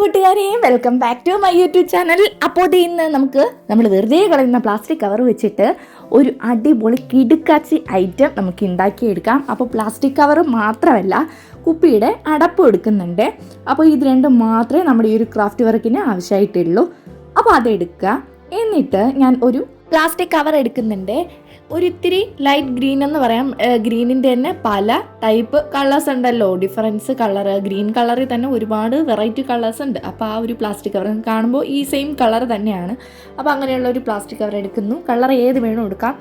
കൂട്ടുകാരെയും welcome back to my YouTube channel അപ്പോൾ ഇന്ന് നമുക്ക് നമ്മൾ വെറുതെ കളയുന്ന പ്ലാസ്റ്റിക് കവർ വെച്ചിട്ട് ഒരു അടിപൊളി കിടുക്കാച്ചി ഐറ്റം നമുക്ക് ഉണ്ടാക്കിയെടുക്കാം അപ്പോൾ പ്ലാസ്റ്റിക് കവർ മാത്രമല്ല കുപ്പിയുടെ അടപ്പ് എടുക്കുന്നുണ്ട്. അപ്പോൾ ഇത് രണ്ടും മാത്രമേ നമ്മുടെ ഈ ഒരു ക്രാഫ്റ്റ് വർക്കിന് ആവശ്യമായിട്ടുള്ളൂ. അപ്പോൾ അതെടുക്കുക. എന്നിട്ട് ഞാൻ ഒരു പ്ലാസ്റ്റിക് കവർ എടുക്കുന്നുണ്ട്. ഒരു ഇത്തിരി ലൈറ്റ് ഗ്രീൻ എന്ന് പറയാം. ഗ്രീനിന്റെ തന്നെ പല ടൈപ്പ് കളേഴ്സ് ഉണ്ടല്ലോ. ഡിഫറൻസ് കളർ ഗ്രീൻ കളറിൽ തന്നെ ഒരുപാട് വെറൈറ്റി കളേഴ്സ് ഉണ്ട്. അപ്പോൾ ആ ഒരു പ്ലാസ്റ്റിക് കവർ കാണുമ്പോൾ ഈ സെയിം കളർ തന്നെയാണ്. അപ്പോൾ അങ്ങനെയുള്ള ഒരു പ്ലാസ്റ്റിക് കവർ എടുക്കുന്നു. കളർ ഏത് വേണോ എടുക്കാം.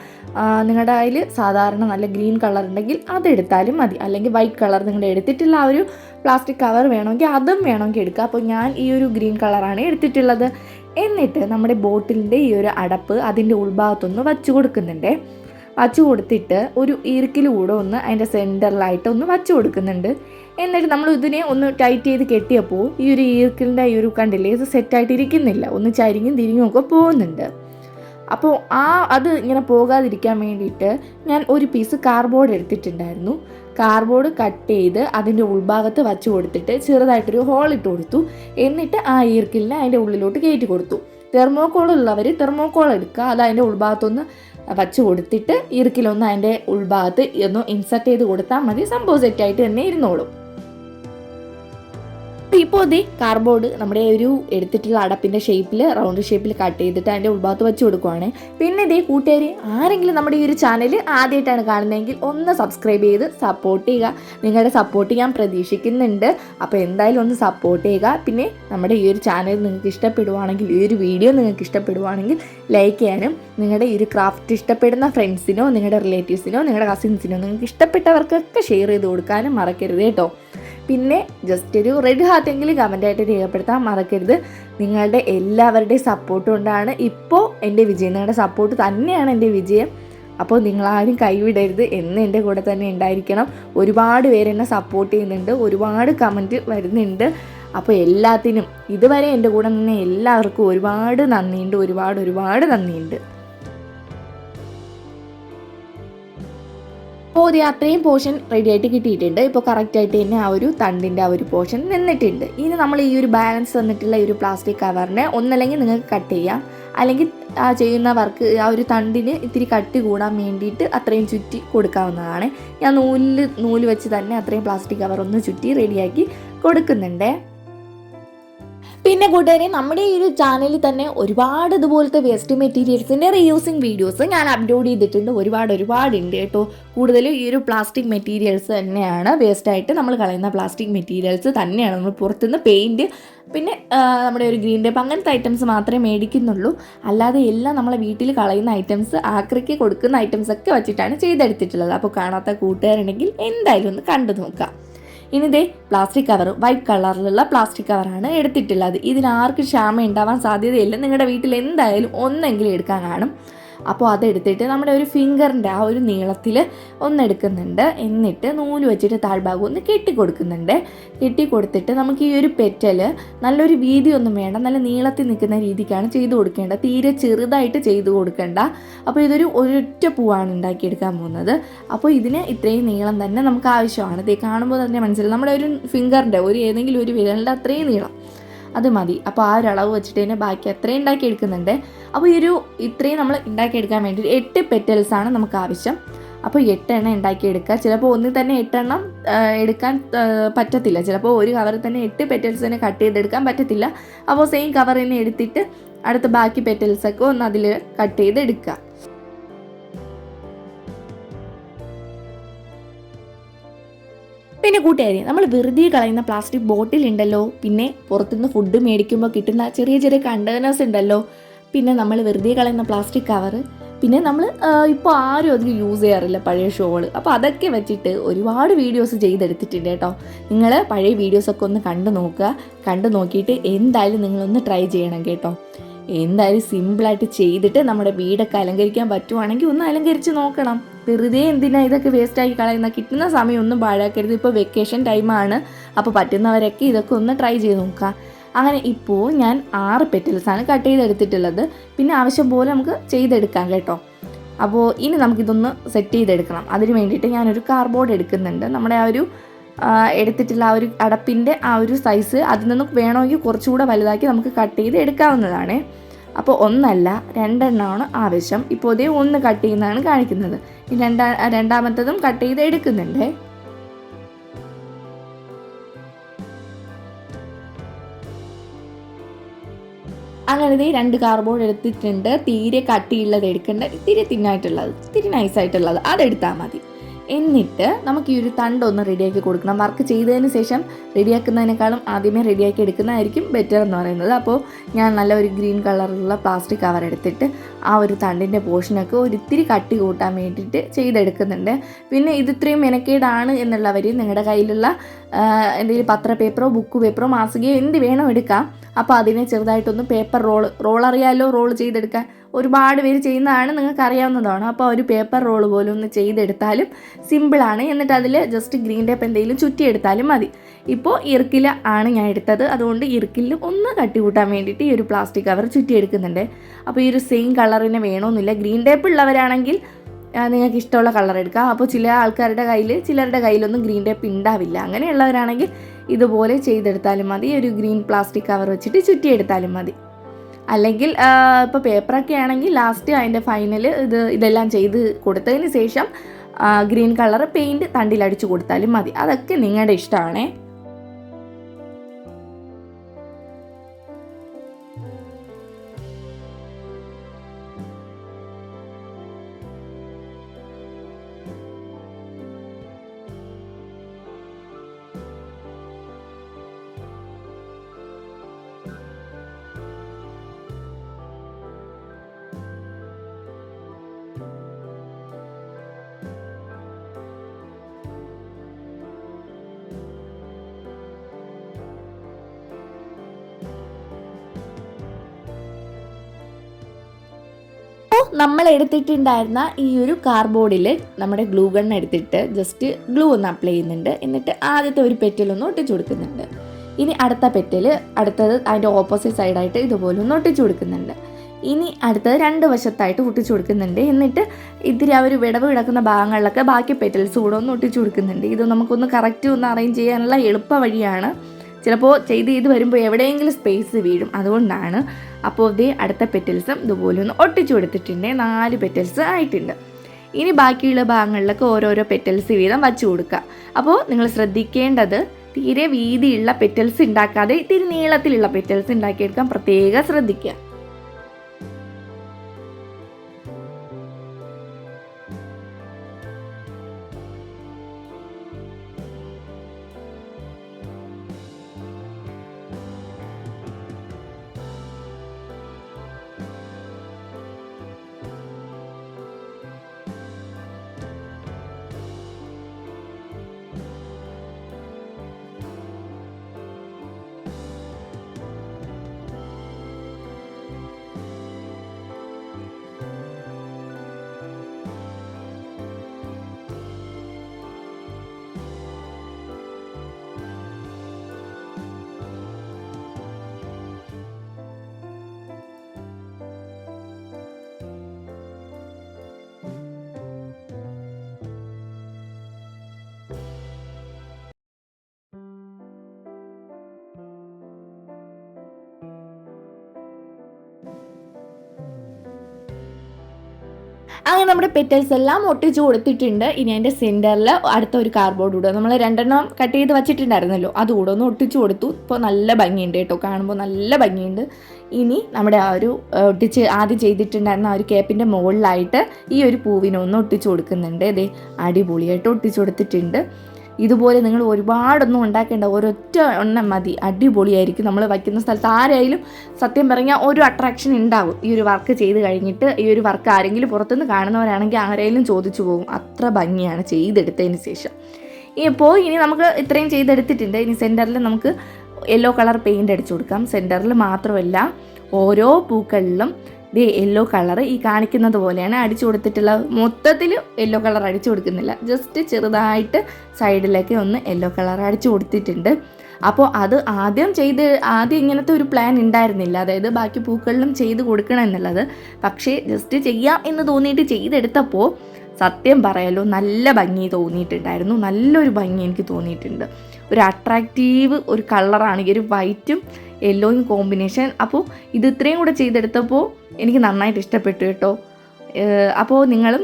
നിങ്ങളുടെ കയ്യിൽ സാധാരണ നല്ല ഗ്രീൻ കളർ ഉണ്ടെങ്കിൽ അതെടുത്താലും മതി. അല്ലെങ്കിൽ വൈറ്റ് കളർ നിങ്ങളുടെ എടുത്തിട്ടുള്ള ആ ഒരു പ്ലാസ്റ്റിക് കവർ വേണമെങ്കിൽ അതും വേണമെങ്കിൽ എടുക്കുക അപ്പോൾ ഞാൻ ഈ ഒരു ഗ്രീൻ കളറാണ് എടുത്തിട്ടുള്ളത്. എന്നിട്ട് നമ്മുടെ ബോട്ടിലിന്റെ ഈ ഒരു അടപ്പ് അതിന്റെ ഉൾഭാഗത്തൊന്ന് വച്ചു കൊടുക്കുന്നുണ്ട്. വച്ചു കൊടുത്തിട്ട് ഒരു ഈർക്കിൽ കൂടെ ഒന്ന് അതിന്റെ സെന്ററിലായിട്ട് ഒന്ന് വച്ചു കൊടുക്കുന്നുണ്ട്. എന്നിട്ട് നമ്മൾ ഇതിനെ ഒന്ന് ടൈറ്റ് ചെയ്ത് കെട്ടിയപ്പോൾ ഈ ഒരു ഈർക്കിലിന്റെ ഈ ഒരു കണ്ടില്ലേ ഇത് സെറ്റായിട്ട് ഇരിക്കുന്നില്ല ഒന്ന് ചരിഞ്ഞും തിരിഞ്ഞും ഒക്കെ പോകുന്നുണ്ട്. അപ്പോൾ ആ അത് ഇങ്ങനെ പോകാതിരിക്കാൻ വേണ്ടിയിട്ട് ഞാൻ ഒരു പീസ് കാർബോർഡ് എടുത്തിട്ടുണ്ടായിരുന്നു. കാർബോർഡ് കട്ട് ചെയ്ത് അതിന്റെ ഉൾഭാഗത്ത് വച്ച് കൊടുത്തിട്ട് ചെറുതായിട്ടൊരു ഹോൾ ഇട്ട് കൊടുത്തു. എന്നിട്ട് ആ ഈർക്കിലിനെ അതിന്റെ ഉള്ളിലോട്ട് കയറ്റി കൊടുത്തു. തെർമോക്കോൾ ഉള്ളവർ തെർമോക്കോൾ എടുക്കുക. അത് അതിന്റെ ഉൾഭാഗത്തൊന്ന് വച്ച് കൊടുത്തിട്ട് ഇറുക്കിലൊന്ന് അതിന്റെ ഉൾഭാഗത്ത് ഒന്ന് ഇൻസർട്ട് ചെയ്ത് കൊടുത്താൽ മതി. സംഭവം സെറ്റായിട്ട് തന്നെ ഇരുന്നോളും. ഇപ്പോൾ അതേ കാർബോർഡ് നമ്മുടെ ഒരു എടുത്തിട്ടുള്ള അടപ്പിന്റെ ഷേപ്പിൽ റൗണ്ട് ഷേപ്പിൽ കട്ട് ചെയ്തിട്ട് അതിന്റെ ഉൾഭാഗത്ത് വെച്ച് കൊടുക്കുവാണ്. പിന്നെ ഇതേ കൂട്ടുകാർ ആരെങ്കിലും നമ്മുടെ ഈ ഒരു ചാനൽ ആദ്യമായിട്ടാണ് കാണുന്നതെങ്കിൽ ഒന്ന് സബ്സ്ക്രൈബ് ചെയ്ത് സപ്പോർട്ട് ചെയ്യുക. നിങ്ങളുടെ സപ്പോർട്ട് ഞാൻ പ്രതീക്ഷിക്കുന്നുണ്ട്. അപ്പോൾ എന്തായാലും ഒന്ന് സപ്പോർട്ട് ചെയ്യുക. പിന്നെ നമ്മുടെ ഈ ഒരു ചാനൽ നിങ്ങൾക്ക് ഇഷ്ടപ്പെടുവാണെങ്കിൽ ഈ ഒരു വീഡിയോ നിങ്ങൾക്ക് ഇഷ്ടപ്പെടുവാണെങ്കിൽ ലൈക്ക് ചെയ്യാനും നിങ്ങളുടെ ഈ ഒരു ക്രാഫ്റ്റ് ഇഷ്ടപ്പെടുന്ന ഫ്രണ്ട്സിനോ നിങ്ങളുടെ റിലേറ്റീവ്സിനോ നിങ്ങളുടെ കസിൻസിനോ നിങ്ങൾക്ക് ഇഷ്ടപ്പെട്ടവർക്കൊക്കെ ഷെയർ ചെയ്ത് കൊടുക്കാനും മറക്കരുത് കേട്ടോ. പിന്നെ ജസ്റ്റ് ഒരു റെഡ് ഹാർട്ടെങ്കിലും കമന്റായിട്ട് രേഖപ്പെടുത്താൻ മറക്കരുത്. നിങ്ങളുടെ എല്ലാവരുടെയും സപ്പോർട്ട് കൊണ്ടാണ് ഇപ്പോൾ എന്റെ വിജയം. നിങ്ങളുടെ സപ്പോർട്ട് തന്നെയാണ് എന്റെ വിജയം. അപ്പോൾ നിങ്ങളാരും കൈവിടരുത് എന്ന് എന്റെ കൂടെ തന്നെ ഉണ്ടായിരിക്കണം. ഒരുപാട് പേര് എന്നെ സപ്പോർട്ട് ചെയ്യുന്നുണ്ട്. ഒരുപാട് കമന്റ് വരുന്നുണ്ട്. അപ്പോൾ എല്ലാത്തിനും ഇതുവരെ എന്റെ കൂടെ നിന്ന് എല്ലാവർക്കും ഒരുപാട് നന്ദിയുണ്ട്. ഒരുപാട് ഒരുപാട് നന്ദിയുണ്ട്. അപ്പോൾ അത്രയും പോർഷൻ റെഡി ആയിട്ട് കിട്ടിയിട്ടുണ്ട്. ഇപ്പോൾ കറക്റ്റായിട്ട് തന്നെ ആ ഒരു തണ്ടിന്റെ ആ ഒരു പോർഷൻ നിന്നിട്ടുണ്ട്. ഇനി നമ്മൾ ഈ ഒരു ബാലൻസ് വന്നിട്ടുള്ള ഈ ഒരു പ്ലാസ്റ്റിക് കവറിനെ ഒന്നല്ലെങ്കിൽ നിങ്ങൾക്ക് കട്ട് ചെയ്യാം. അല്ലെങ്കിൽ ആ ചെയ്യുന്ന വർക്ക് ആ ഒരു തണ്ടിന് ഇത്തിരി കട്ടി കൂടാൻ വേണ്ടിയിട്ട് അത്രയും ചുറ്റി കൊടുക്കാവുന്നതാണ്. ഞാൻ നൂലിൽ നൂൽ വെച്ച് തന്നെ അത്രയും പ്ലാസ്റ്റിക് കവർ ഒന്ന് ചുറ്റി റെഡിയാക്കി കൊടുക്കുന്നുണ്ട്. പിന്നെ കൂട്ടുകാരെ നമ്മുടെ ഈ ഒരു ചാനലിൽ തന്നെ ഒരുപാട് ഇതുപോലത്തെ വേസ്റ്റ് മെറ്റീരിയൽസിന്റെ റീയൂസിങ് വീഡിയോസ് ഞാൻ അപ്ലോഡ് ചെയ്തിട്ടുണ്ട്. ഒരുപാട് ഒരുപാട് ഉണ്ട് കേട്ടോ. കൂടുതലും ഈ ഒരു പ്ലാസ്റ്റിക് മെറ്റീരിയൽസ് തന്നെയാണ് വേസ്റ്റായിട്ട് നമ്മൾ കളയുന്ന പ്ലാസ്റ്റിക് മെറ്റീരിയൽസ് തന്നെയാണ്. നമ്മൾ പുറത്തുനിന്ന് പെയിന്റ് പിന്നെ നമ്മുടെ ഒരു ഗ്രീൻ ടേപ്പ് അങ്ങനത്തെ ഐറ്റംസ് മാത്രമേ മേടിക്കുന്നുള്ളൂ. അല്ലാതെ എല്ലാം നമ്മളെ വീട്ടിൽ കളയുന്ന ഐറ്റംസ് ആക്രിക്ക് കൊടുക്കുന്ന ഐറ്റംസ് ഒക്കെ വെച്ചിട്ടാണ് ചെയ്തെടുത്തിട്ടുള്ളത്. അപ്പോൾ കാണാത്ത കൂട്ടുകാരുണ്ടെങ്കിൽ എന്തായാലും ഒന്ന് കണ്ടു നോക്കാം. ഇനി ദേ പ്ലാസ്റ്റിക് കവർ വൈറ്റ് കളറിലുള്ള പ്ലാസ്റ്റിക് കവറാണ് എടുത്തിട്ടുള്ളത്. ഇതിനാർക്ക് ക്ഷാമം ഉണ്ടാവാൻ സാധ്യതയില്ല. നിങ്ങളുടെ വീട്ടിൽ എന്തായാലും ഒന്നെങ്കിലും എടുക്കാൻ കാണും. അപ്പോൾ അതെടുത്തിട്ട് നമ്മുടെ ഒരു ഫിംഗറിന്റെ ആ ഒരു നീളത്തിൽ ഒന്നെടുക്കുന്നുണ്ട്. എന്നിട്ട് നൂൽ വെച്ചിട്ട് താഴ്ഭാഗം ഒന്ന് കെട്ടിക്കൊടുക്കുന്നുണ്ട്. കെട്ടിക്കൊടുത്തിട്ട് കെട്ടി കൊടുത്തിട്ട് നമുക്ക് ഈ ഒരു പെറ്റൽ നല്ലൊരു വീതിയൊന്നും വേണ്ട നല്ല നീളത്തിൽ നിൽക്കുന്ന രീതിക്കാണ് ചെയ്തു കൊടുക്കേണ്ടത് തീരെ ചെറുതായിട്ട് ചെയ്തു കൊടുക്കേണ്ട. അപ്പോൾ ഇതൊരു ഒരൊറ്റ പൂവാണ് ഉണ്ടാക്കിയെടുക്കാൻ പോകുന്നത്. അപ്പോൾ ഇതിന് ഇത്രയും നീളം തന്നെ നമുക്ക് ആവശ്യമാണ്. ഇത് കാണുമ്പോൾ തന്നെ മനസ്സിലായി നമ്മുടെ ഒരു ഫിംഗറിന്റെ ഒരു ഏതെങ്കിലും ഒരു വിരലിന്റെ അത്രയും നീളം. അത് മതി. അപ്പോൾ ആ ഒരു അളവ് വെച്ചിട്ട് തന്നെ ബാക്കി അത്രയും ഉണ്ടാക്കി എടുക്കുന്നുണ്ട്. അപ്പോൾ ഈ ഒരു ഇത്രയും നമ്മൾ ഉണ്ടാക്കിയെടുക്കാൻ വേണ്ടി എട്ട് പെറ്റൽസ് ആണ് നമുക്ക് ആവശ്യം. അപ്പോൾ എട്ടെണ്ണം ഉണ്ടാക്കിയെടുക്കുക ചിലപ്പോൾ ഒന്നിൽ തന്നെ എട്ടെണ്ണം എടുക്കാൻ പറ്റത്തില്ല. ചിലപ്പോൾ ഒരു കവറിൽ തന്നെ എട്ട് പെറ്റൽസ് തന്നെ കട്ട് ചെയ്തെടുക്കാൻ പറ്റത്തില്ല. അപ്പോൾ സെയിം കവർ തന്നെ എടുത്തിട്ട് അടുത്ത ബാക്കി പെറ്റൽസൊക്കെ ഒന്ന് അതിൽ കട്ട് ചെയ്ത് പിന്നെ കൂട്ടുകാരി നമ്മൾ വെറുതെ കളയുന്ന പ്ലാസ്റ്റിക് ബോട്ടിൽ ഉണ്ടല്ലോ പിന്നെ പുറത്തുനിന്ന് ഫുഡ് മേടിക്കുമ്പോൾ കിട്ടുന്ന ചെറിയ ചെറിയ കണ്ടെയ്നേഴ്സ് ഉണ്ടല്ലോ പിന്നെ നമ്മൾ വെറുതെ കളയുന്ന പ്ലാസ്റ്റിക് കവർ പിന്നെ നമ്മൾ ഇപ്പോൾ ആരും അധികം യൂസ് ചെയ്യാറില്ല പഴയ ഷോകൾ അപ്പോൾ അതൊക്കെ വെച്ചിട്ട് ഒരുപാട് വീഡിയോസ് ചെയ്തെടുത്തിട്ടുണ്ട് കേട്ടോ. നിങ്ങൾ പഴയ വീഡിയോസൊക്കെ ഒന്ന് കണ്ടു നോക്കുക. കണ്ടു നോക്കിയിട്ട് എന്തായാലും നിങ്ങളൊന്ന് ട്രൈ ചെയ്യണം കേട്ടോ. എന്തായാലും സിമ്പിളായിട്ട് ചെയ്തിട്ട് നമ്മുടെ വീടൊക്കെ അലങ്കരിക്കാൻ പറ്റുവാണെങ്കിൽ ഒന്ന് അലങ്കരിച്ച് നോക്കണം. വെറുതെ എന്തിനാ ഇതൊക്കെ വേസ്റ്റാക്കി കളയുന്ന? കിട്ടുന്ന സമയം ഒന്നും പാഴാക്കരുത്. ഇപ്പോൾ വെക്കേഷൻ ടൈമാണ് അപ്പോൾ പറ്റുന്നവരൊക്കെ ഇതൊക്കെ ഒന്ന് ട്രൈ ചെയ്ത് നോക്കുക. അങ്ങനെ ഇപ്പോൾ ഞാൻ ആറ് പെറ്റൽസാണ് കട്ട് ചെയ്തെടുത്തിട്ടുള്ളത്. പിന്നെ ആവശ്യം പോലെ നമുക്ക് ചെയ്തെടുക്കാം കേട്ടോ. അപ്പോൾ ഇനി നമുക്കിതൊന്ന് സെറ്റ് ചെയ്തെടുക്കണം. അതിന് വേണ്ടിയിട്ട് ഞാനൊരു കാർഡ്ബോർഡ് എടുക്കുന്നുണ്ട്. നമ്മുടെ ആ ഒരു എടുത്തിട്ടുള്ള ആ ഒരു അടപ്പിന്റെ ആ ഒരു സൈസ് അതിൽ നിന്നും വേണമെങ്കിൽ കുറച്ചുകൂടെ വലുതാക്കി നമുക്ക് കട്ട് ചെയ്ത് എടുക്കാവുന്നതാണ്. അപ്പോൾ ഒന്നല്ല രണ്ടെണ്ണമാണ് ആവശ്യം. ഇപ്പോൾ ഇതേ ഒന്ന് കട്ട് ചെയ്യുന്നതാണ് കാണിക്കുന്നത്. രണ്ടാ രണ്ടാമത്തതും കട്ട് ചെയ്ത് എടുക്കുന്നുണ്ട്. അങ്ങനെ ദേ രണ്ട് കാർബോർഡ് എടുത്തിട്ടുണ്ട്. തീരെ കട്ടിയുള്ളത് എടുക്കേണ്ട. തീരെ തിന്നായിട്ടുള്ളത് ഇത്തിരി നൈസായിട്ടുള്ളത് അതെടുത്താൽ മതി. എന്നിട്ട് നമുക്ക് ഈ ഒരു തണ്ട് ഒന്ന് റെഡിയാക്കി കൊടുക്കണം. വർക്ക് ചെയ്തതിന് ശേഷം റെഡിയാക്കുന്നതിനേക്കാളും ആദ്യമേ റെഡിയാക്കി എടുക്കുന്നതായിരിക്കും ബെറ്റർ എന്ന് പറയുന്നത്. അപ്പോൾ ഞാൻ നല്ല ഒരു ഗ്രീൻ കളറിലുള്ള പ്ലാസ്റ്റിക് കവർ എടുത്തിട്ട് ആ ഒരു തണ്ടിന്റെ പോർഷനൊക്കെ ഒരിത്തിരി കട്ടി കൂട്ടാൻ വേണ്ടിയിട്ട് ചെയ്തെടുക്കുന്നുണ്ട്. പിന്നെ ഇത് ഇത്രയും മെനക്കേടാണ് എന്നുള്ളവർ നിങ്ങളുടെ കയ്യിലുള്ള എന്തെങ്കിലും പത്ര പേപ്പറോ ബുക്ക് പേപ്പറോ മാസികയോ എന്ത് വേണോ എടുക്കാം. അപ്പോൾ അതിനെ ചെറുതായിട്ടൊന്ന് പേപ്പർ റോൾ റോൾ അറിയാലോ റോൾ ചെയ്തെടുക്കാൻ? ഒരുപാട് പേര് ചെയ്യുന്നതാണ് നിങ്ങൾക്ക് അറിയാവുന്നതാണ് അപ്പോൾ ഒരു പേപ്പർ റോൾ പോലും ഒന്ന് ചെയ്തെടുത്താലും സിമ്പിളാണ് എന്നിട്ട് അതിൽ ജസ്റ്റ് ഗ്രീൻ ടേപ്പ് എന്തെങ്കിലും ചുറ്റിയെടുത്താലും മതി. ഇപ്പോൾ ഇറുക്കില ആണ് ഞാൻ എടുത്തത്. അതുകൊണ്ട് ഇറുക്കിലും ഒന്ന് കട്ടി കൂട്ടാൻ വേണ്ടിയിട്ട് ഈ ഒരു പ്ലാസ്റ്റിക് കവർ ചുറ്റിയെടുക്കുന്നുണ്ട്. അപ്പോൾ ഈ ഒരു സെയിം കളറിന് വേണമെന്നില്ല ഗ്രീൻ ടേപ്പ് ഉള്ളവരാണെങ്കിൽ നിങ്ങൾക്ക് ഇഷ്ടമുള്ള കളർ എടുക്കാം. അപ്പോൾ ചില ആൾക്കാരുടെ കയ്യിൽ ചിലരുടെ കയ്യിലൊന്നും ഗ്രീൻ ടേപ്പ് ഉണ്ടാവില്ല. അങ്ങനെയുള്ളവരാണെങ്കിൽ ഇതുപോലെ ചെയ്തെടുത്താലും മതി. ഒരു ഗ്രീൻ പ്ലാസ്റ്റിക് കവർ വെച്ചിട്ട് ചുറ്റിയെടുത്താലും മതി. അല്ലെങ്കിൽ ഇപ്പോൾ പേപ്പറൊക്കെ ആണെങ്കിൽ ലാസ്റ്റ് അതിന്റെ ഫൈനൽ ഇത് ഇതെല്ലാം ചെയ്ത് കൊടുത്തതിന് ശേഷം ഗ്രീൻ കളർ പെയിന്റ് തണ്ടിലടിച്ചു കൊടുത്താലും മതി. അതൊക്കെ നിങ്ങളുടെ ഇഷ്ടമാണേ നമ്മൾ എടുത്തിട്ടുണ്ടായിരുന്ന ഈ ഒരു കാർബോർഡിൽ നമ്മുടെ ഗ്ലൂ ഗൺ എടുത്തിട്ട് ജസ്റ്റ് ഗ്ലൂ ഒന്ന് അപ്ലൈ ചെയ്യുന്നുണ്ട്. എന്നിട്ട് ആദ്യത്തെ ഒരു പെറ്റലൊന്ന് ഒട്ടിച്ചു കൊടുക്കുന്നുണ്ട്. ഇനി അടുത്ത പെറ്റൽ അടുത്തത് അതിന്റെ ഓപ്പോസിറ്റ് സൈഡായിട്ട് ഇതുപോലെ ഒന്ന് ഒട്ടിച്ചു കൊടുക്കുന്നുണ്ട്. ഇനി അടുത്തത് രണ്ട് വശത്തായിട്ട് ഒട്ടിച്ചു കൊടുക്കുന്നുണ്ട്. എന്നിട്ട് ഇത്തിരി ആ ഒരു വിടവ് കിടക്കുന്ന ഭാഗങ്ങളിലൊക്കെ ബാക്കി പെറ്റൽസ് കൂടെ ഒന്ന് ഒട്ടിച്ചു കൊടുക്കുന്നുണ്ട്. ഇത് നമുക്കൊന്ന് കറക്റ്റ് ഒന്ന് അറേഞ്ച് ചെയ്യാനുള്ള എളുപ്പ വഴിയാണ് ചിലപ്പോൾ ചെയ്ത് ചെയ്ത് വരുമ്പോൾ എവിടെയെങ്കിലും സ്പേസ് വീഴും. അതുകൊണ്ടാണ് അപ്പോൾ ഇതേ അടുത്ത പെറ്റൽസും ഇതുപോലെ ഒന്ന് ഒട്ടിച്ചു കൊടുത്തിട്ടുണ്ട്. നാല് പെറ്റൽസ് ആയിട്ടുണ്ട്. ഇനി ബാക്കിയുള്ള ഭാഗങ്ങളിലൊക്കെ ഓരോരോ പെറ്റൽസ് വീതം വച്ചു കൊടുക്കുക അപ്പോൾ നിങ്ങൾ ശ്രദ്ധിക്കേണ്ടത് തീരെ വീതിയുള്ള പെറ്റൽസ് ഉണ്ടാക്കാതെ തിരി നീളത്തിലുള്ള പെറ്റൽസ് ഉണ്ടാക്കിയെടുക്കാൻ പ്രത്യേകം ശ്രദ്ധിക്കുക. അങ്ങനെ നമ്മുടെ പെറ്റൽസ് എല്ലാം ഒട്ടിച്ച് കൊടുത്തിട്ടുണ്ട്. ഇനി അതിന്റെ സെന്ററിൽ അടുത്ത ഒരു കാർഡ്ബോർഡ് ഇടുക. നമ്മൾ രണ്ടെണ്ണം കട്ട് ചെയ്ത് വച്ചിട്ടുണ്ടായിരുന്നല്ലോ. അത് കൂടെ ഒന്ന് ഒട്ടിച്ച് കൊടുത്തു. ഇപ്പോൾ നല്ല ഭംഗിയുണ്ട് കേട്ടോ. കാണുമ്പോൾ നല്ല ഭംഗിയുണ്ട്. ഇനി നമ്മുടെ ആ ഒരു ഒട്ടിച്ച് ആദ്യം ചെയ്തിട്ടുണ്ടായിരുന്ന ആ ഒരു കേപ്പിന്റെ മുകളിലായിട്ട് ഈ ഒരു പൂവിനെ ഒന്ന് ഒട്ടിച്ചു കൊടുക്കുന്നുണ്ട്. അതെ അടിപൊളിയായിട്ട് ഒട്ടിച്ചു കൊടുത്തിട്ടുണ്ട്. ഇതുപോലെ നിങ്ങൾ ഒരുപാടൊന്നും ഉണ്ടാക്കേണ്ട ഒരൊറ്റ എണ്ണം മതി. അടിപൊളിയായിരിക്കും. നമ്മൾ വയ്ക്കുന്ന സ്ഥലത്ത് ആരായാലും സത്യം പറഞ്ഞാൽ ഒരു അട്രാക്ഷൻ ഉണ്ടാവും. ഈ ഒരു വർക്ക് ചെയ്ത് കഴിഞ്ഞിട്ട് ഈ ഒരു വർക്ക് ആരെങ്കിലും പുറത്തുനിന്ന് കാണുന്നവരാണെങ്കിൽ ആരെങ്കിലും ചോദിച്ചു പോകും. അത്ര ഭംഗിയാണ് ചെയ്തെടുത്തതിന് ശേഷം. ഇപ്പോൾ ഇനി നമുക്ക് ഇത്രയും ചെയ്തെടുത്തിട്ടുണ്ട്. ഇനി സെന്ററിൽ നമുക്ക് യെല്ലോ കളർ പെയിന്റ് അടിച്ചു കൊടുക്കാം. സെന്ററിൽ മാത്രമല്ല ഓരോ പൂക്കളിലും ദേ യെല്ലോ കളർ ഈ കാണിക്കുന്നത് പോലെയാണ്. അടിച്ചു കൊടുത്തിട്ടുള്ള മൊത്തത്തിൽ യെല്ലോ കളർ അടിച്ചു കൊടുക്കുന്നില്ല. ജസ്റ്റ് ചെറുതായിട്ട് സൈഡിലേക്ക് ഒന്ന് യെല്ലോ കളർ അടിച്ചു കൊടുത്തിട്ടുണ്ട്. അപ്പോൾ അത് ആദ്യം ചെയ്ത് ആദ്യം ഇങ്ങനത്തെ ഒരു പ്ലാൻ ഉണ്ടായിരുന്നില്ല. അതായത് ബാക്കി പൂക്കളിലും ചെയ്ത് കൊടുക്കണം എന്നുള്ളത്. പക്ഷേ ജസ്റ്റ് ചെയ്യാം എന്ന് തോന്നിയിട്ട് ചെയ്തെടുത്തപ്പോൾ സത്യം പറയാലോ നല്ല ഭംഗി തോന്നിയിട്ടുണ്ടായിരുന്നു. നല്ലൊരു ഭംഗി എനിക്ക് തോന്നിയിട്ടുണ്ട്. ഒരു അട്രാക്റ്റീവ് ഒരു കളറാണ് ഒരു വൈറ്റും യെല്ലോയും കോമ്പിനേഷൻ അപ്പോൾ ഇത് ഇത്രയും കൂടെ ചെയ്തെടുത്തപ്പോൾ എനിക്ക് നന്നായിട്ട് ഇഷ്ടപ്പെട്ടു കേട്ടോ. അപ്പോൾ നിങ്ങളും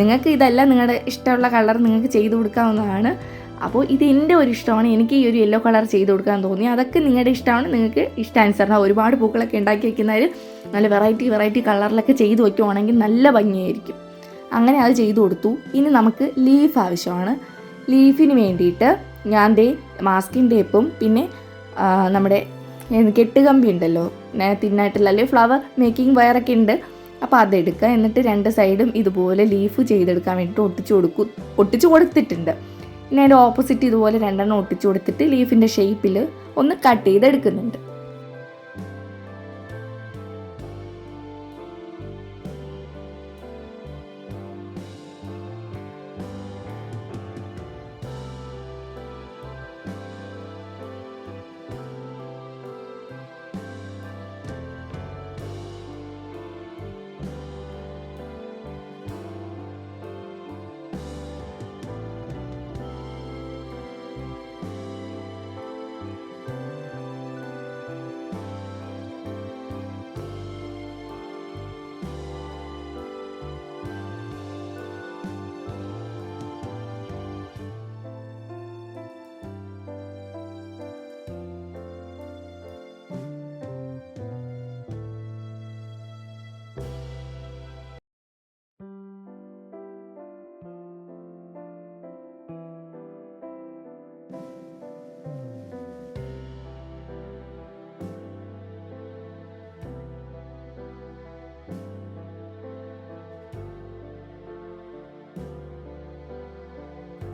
നിങ്ങൾക്ക് ഇതല്ല നിങ്ങളുടെ ഇഷ്ടമുള്ള കളർ നിങ്ങൾക്ക് ചെയ്തു കൊടുക്കാവുന്നതാണ്. അപ്പോൾ ഇത് എന്റെ ഒരു ഇഷ്ടമാണ്. എനിക്ക് ഈ ഒരു യെല്ലോ കളർ ചെയ്ത് കൊടുക്കാൻ തോന്നി. അതൊക്കെ നിങ്ങളുടെ ഇഷ്ടമാണ്. നിങ്ങൾക്ക് ഇഷ്ടാനുസരണം ഒരുപാട് പൂക്കളൊക്കെ ഉണ്ടാക്കി വെക്കുന്നവർ നല്ല വെറൈറ്റി വെറൈറ്റി കളറിലൊക്കെ ചെയ്തു വയ്ക്കുവാണെങ്കിൽ നല്ല ഭംഗിയായിരിക്കും. അങ്ങനെ അത് ചെയ്തു കൊടുത്തു. ഇനി നമുക്ക് ലീഫ് ആവശ്യമാണ്. ലീഫിന് വേണ്ടിയിട്ട് ഞാൻ ദേ മാസ്കിൻ ടേപ്പും പിന്നെ നമ്മുടെ കെട്ടുകമ്പി ഉണ്ടല്ലോ. തിന്നായിട്ടുള്ള അല്ലെങ്കിൽ ഫ്ലവർ മേക്കിംഗ് വയറൊക്കെ ഉണ്ട്. അപ്പോൾ അതെടുക്കുക എന്നിട്ട് രണ്ട് സൈഡും ഇതുപോലെ ലീഫ് ചെയ്തെടുക്കാൻ വേണ്ടിയിട്ട് ഒട്ടിച്ചു കൊടുക്കും. ഒട്ടിച്ചു കൊടുത്തിട്ടുണ്ട്. പിന്നെ അതിന്റെ ഓപ്പോസിറ്റ് ഇതുപോലെ രണ്ടെണ്ണം ഒട്ടിച്ചു കൊടുത്തിട്ട് ലീഫിന്റെ ഷേപ്പിൽ ഒന്ന് കട്ട് ചെയ്തെടുക്കുന്നുണ്ട്.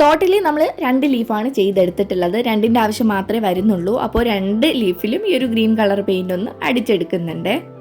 ടോട്ടലി നമ്മൾ രണ്ട് ലീഫാണ് ചെയ്തെടുത്തിട്ടുള്ളത്. രണ്ടിന്റെ ആവശ്യം മാത്രമേ വരുന്നുള്ളൂ. അപ്പോൾ രണ്ട് ലീഫിലും ഈ ഒരു ഗ്രീൻ കളർ പെയിന്റ് ഒന്ന് അടിച്ചെടുക്കുന്നുണ്ട്.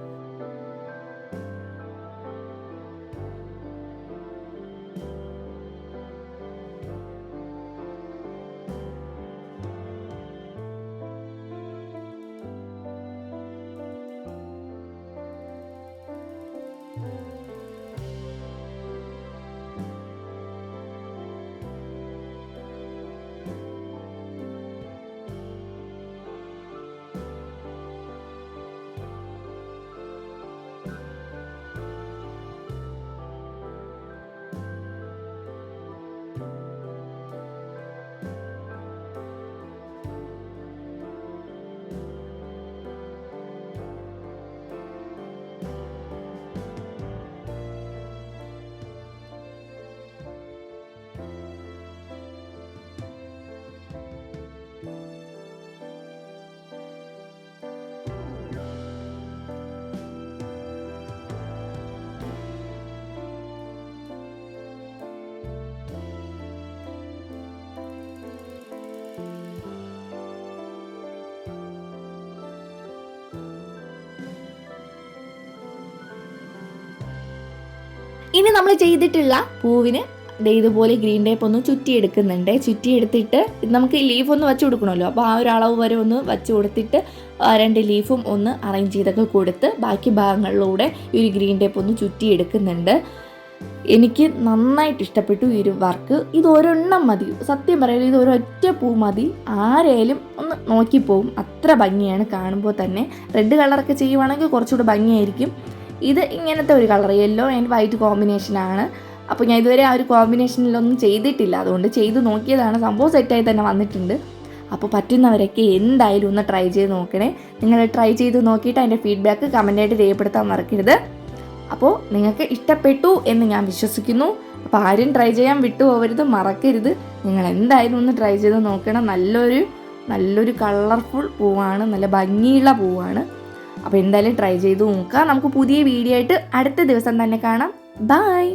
ഇനി നമ്മൾ ചെയ്തിട്ടുള്ള പൂവിന് ഇതുപോലെ ഗ്രീൻ ടേപ്പ് ഒന്ന് ചുറ്റി ചുറ്റിയെടുക്കുന്നുണ്ട്. ചുറ്റി എടുത്തിട്ട് നമുക്ക് ലീഫ് ഒന്ന് വെച്ച് കൊടുക്കണമല്ലോ. അപ്പോൾ ആ ഒരു അളവ് വരെ ഒന്ന് വെച്ച് കൊടുത്തിട്ട് രണ്ട് ലീഫും ഒന്ന് അറേഞ്ച് ചെയ്തൊക്കെ കൊടുത്ത് ബാക്കി ഭാഗങ്ങളിലൂടെ ഈ ഒരു ഗ്രീൻ ടേപ്പ് ഒന്ന് ചുറ്റി ചുറ്റിയെടുക്കുന്നുണ്ട്. എനിക്ക് നന്നായിട്ട് ഇഷ്ടപ്പെട്ടു ഈ ഒരു വർക്ക് ഇത് ഒരെണ്ണം മതി. സത്യം പറയുന്നത് ഇത് ഒരൊറ്റ പൂ മതി. ആരേലും ഒന്ന് നോക്കിപ്പോവും. അത്ര ഭംഗിയാണ് കാണുമ്പോൾ തന്നെ. റെഡ് കളറൊക്കെ ചെയ്യുവാണെങ്കിൽ കുറച്ചുകൂടെ ഭംഗിയായിരിക്കും. ഇത് ഇങ്ങനത്തെ ഒരു colour yellow and white combination ആണ്. അപ്പോൾ ഞാൻ ഇതുവരെ ആ ഒരു കോമ്പിനേഷനിലൊന്നും ചെയ്തിട്ടില്ല. അതുകൊണ്ട് ചെയ്ത് നോക്കിയതാണ്. സംഭവം സെറ്റായി തന്നെ വന്നിട്ടുണ്ട്. അപ്പോൾ പറ്റുന്നവരൊക്കെ എന്തായാലും ഒന്ന് ട്രൈ ചെയ്ത് നോക്കണേ. നിങ്ങൾ ട്രൈ ചെയ്ത് നോക്കിയിട്ട് അതിന്റെ ഫീഡ്ബാക്ക് കമന്റായിട്ട് രേഖപ്പെടുത്താൻ മറക്കരുത്. അപ്പോൾ നിങ്ങൾക്ക് ഇഷ്ടപ്പെട്ടു എന്ന് ഞാൻ വിശ്വസിക്കുന്നു. അപ്പോൾ ആരും ട്രൈ ചെയ്യാൻ വിട്ടുപോകരുത് മറക്കരുത്. നിങ്ങൾ എന്തായാലും ഒന്ന് ട്രൈ ചെയ്ത് നോക്കണം. നല്ലൊരു നല്ലൊരു കളർഫുൾ പൂവാണ്. നല്ല ഭംഗിയുള്ള പൂവാണ്. അപ്പോൾ എന്തായാലും ട്രൈ ചെയ്ത് നോക്കുക. നമുക്ക് പുതിയ വീഡിയോ ആയിട്ട് അടുത്ത ദിവസം തന്നെ കാണാം. ബായ്